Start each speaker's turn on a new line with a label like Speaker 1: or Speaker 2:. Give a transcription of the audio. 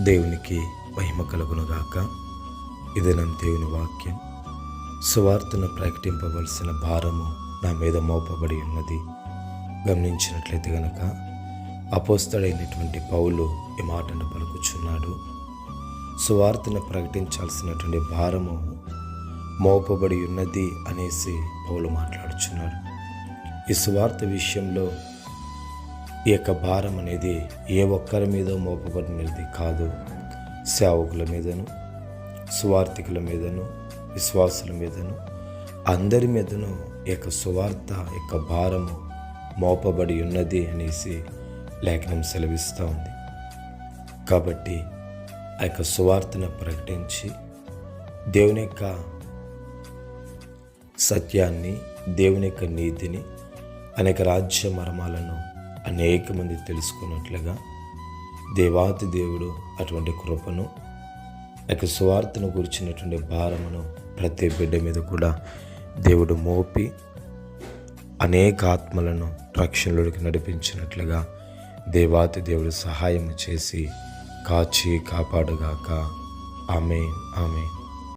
Speaker 1: దేవునికి మహిమ కలుగునుగాక. ఇది నా దేవుని వాక్యం. సువార్తను ప్రకటింపవలసిన భారము నా మీద మోపబడి ఉన్నది. గమనించినట్లయితే గనక అపోస్తడైనటువంటి పౌలు ఈ మాటను పలుకుచున్నాడు. సువార్తను ప్రకటించాల్సినటువంటి భారము మోపబడి ఉన్నది అనేసి పౌలు మాట్లాడుచున్నాడు. ఈ సువార్త విషయంలో ఈ యొక్క భారం అనేది ఏ ఒక్కరి మీద మోపబడినది కాదు. సేవకుల మీదను స్వార్థికుల మీదను విశ్వాసుల మీదను అందరి మీదను ఈ యొక్క సువార్త యొక్క భారము మోపబడి ఉన్నది అనేసి లేఖనం సెలవిస్తూ ఉంది. కాబట్టి ఆ యొక్క సువార్తను ప్రకటించి దేవుని యొక్క సత్యాన్ని దేవుని యొక్క నీతిని అనేక రాజ్య మర్మాలను అనేక మంది తెలుసుకున్నట్లుగా దేవాతి దేవుడు అటువంటి కృపను యొక్క సువార్తను గురించినటువంటి భారమును ప్రతి బిడ్డ మీద కూడా దేవుడు మోపి అనేక ఆత్మలను రక్షణలోకి నడిపించినట్లుగా దేవాతి దేవుడు సహాయం చేసి కాచి కాపాడుగాక. ఆమె ఆమె